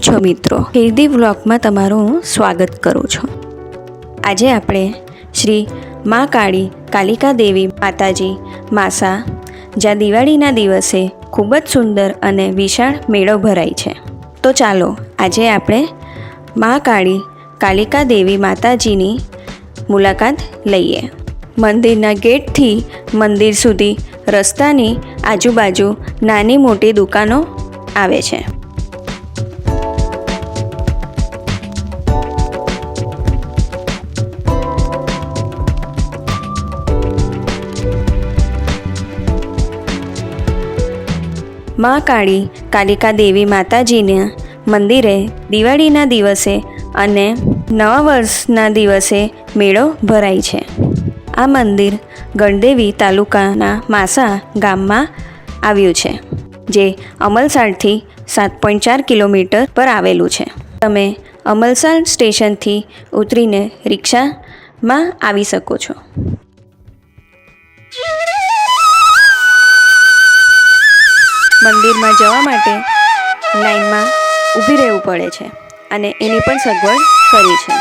છો મિત્રો? હિરદી વ્લોગમાં તમારું હું સ્વાગત કરું છું. આજે આપણે શ્રી મા કાળી કાલિકા દેવી માતાજી માસા, જ્યાં દિવાળીના દિવસે ખૂબ જ સુંદર અને વિશાળ મેળો ભરાય છે. તો ચાલો, આજે આપણે મા કાળી કાલિકા દેવી માતાજીની મુલાકાત લઈએ. મંદિરના ગેટથી મંદિર સુધી રસ્તાની આજુબાજુ નાની મોટી દુકાનો આવે છે. મા કાળી, કાલિકા દેવી માતાજીના મંદિરે દિવાળીના દિવસે અને નવા વર્ષના દિવસે મેળો ભરાય છે. આ મંદિર ગણદેવી તાલુકાના માસા ગામમાં આવ્યું છે, જે અમલસાડથી સાત પોઈન્ટ ચાર કિલોમીટર પર આવેલું છે. તમે અમલસાડ સ્ટેશનથી ઉતરીને રિક્ષામાં આવી શકો છો. મંદિરમાં જવા માટે લાઈનમાં ઊભી રહેવું પડે છે અને એની પણ સગવડ કરી છે.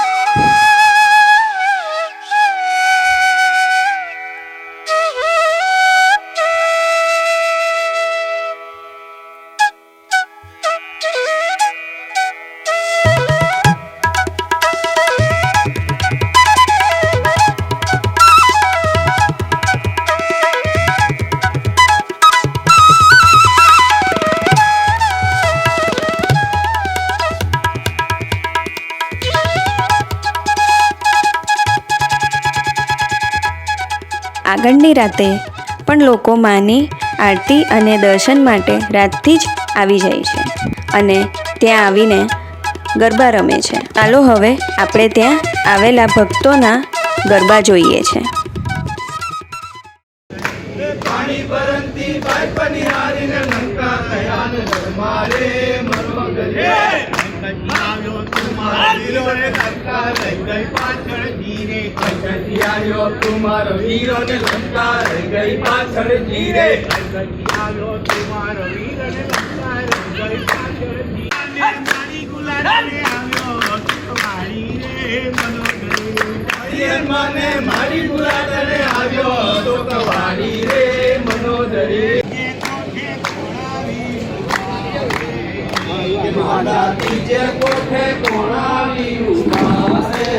આગળની રાતે. પણ લોકો માની, આરતી અને દર્શન માટે રાતથી જ આવી જાય છે. અને ત્યાં આવીને ગરબા રમે છે. ચાલો હવે આપણે ત્યાં આવેલા ભક્તોના ગરબા જોઈએ છે. આવ્યો તમારો વીરો ને લંકા ગઈ પાછળ જીરે આવ્યો તમારો વીરો ને લંકા રહી ગઈ પાછળ જીરે મારી ગુલાબી આવ્યો તમારી રે મનોદરી મને મારી આવ્યો, તો કવાડી રે, મનોદરી. માતા તીજે કોઠે કોણાવી ઊભા છે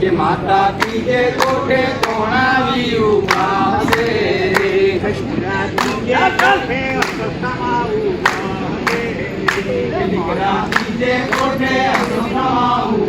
કે માતા તીજે કોઠે કોણાવી ઊભા છે દીકરા તીજે કોઠે અસોથામાં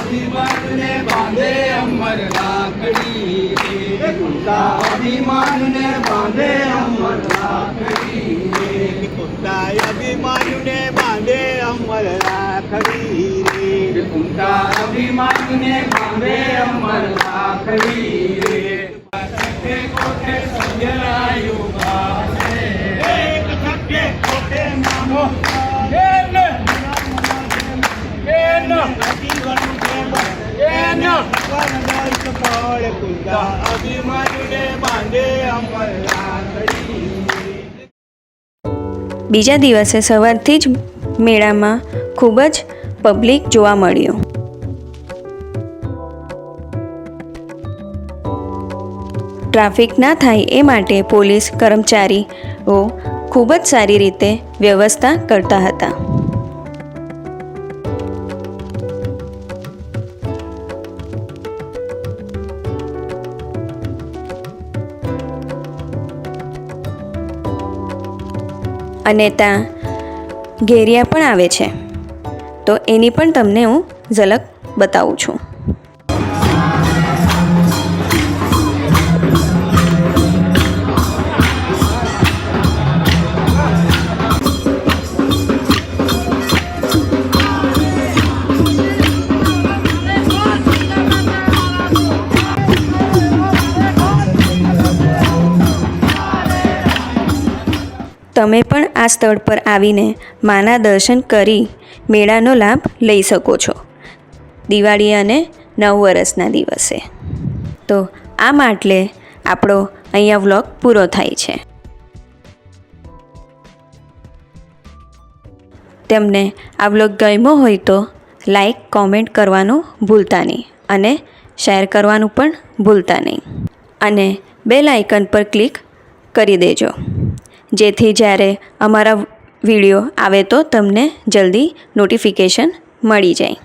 અભિમાનને બાંધે અમર રાખડી રે કુંતા અભિમાનને બાંધે અમર રાખડી રે કુંતા અભિમાનુને બાંધે અમર રાખડી રે બીજા દિવસે સવારથી જ મેળામાં ખૂબ જ પબ્લિક જોવા મળ્યું. ટ્રાફિક ના થાય એ માટે પોલીસ કર્મચારીઓ ખૂબ જ સારી રીતે વ્યવસ્થા કરતા હતા. અને ત્યાં ઘેરિયા પણ આવે છે. તો એની પણ તમને હું ઝલક બતાવું છું. તમે પણ આ સ્થળ પર આવીને માના દર્શન કરી મેળાનો લાભ લઈ શકો છો. દિવાળી અને નવ વર્ષના દિવસે. તો આ માટે આપણો અહીંયા વ્લોગ પૂરો થાય છે. તેમને આ વ્લોગ ગમ્યો હોય તો લાઈક, કોમેન્ટ કરવાનું ભૂલતા નહીં અને શેર કરવાનું પણ ભૂલતા નહીં. અને બેલ આઇકન પર ક્લિક કરી દેજો. જેથી જ્યારે અમારા વીડિયો આવે તો તમને જલ્દી નોટિફિકેશન મળી જાય.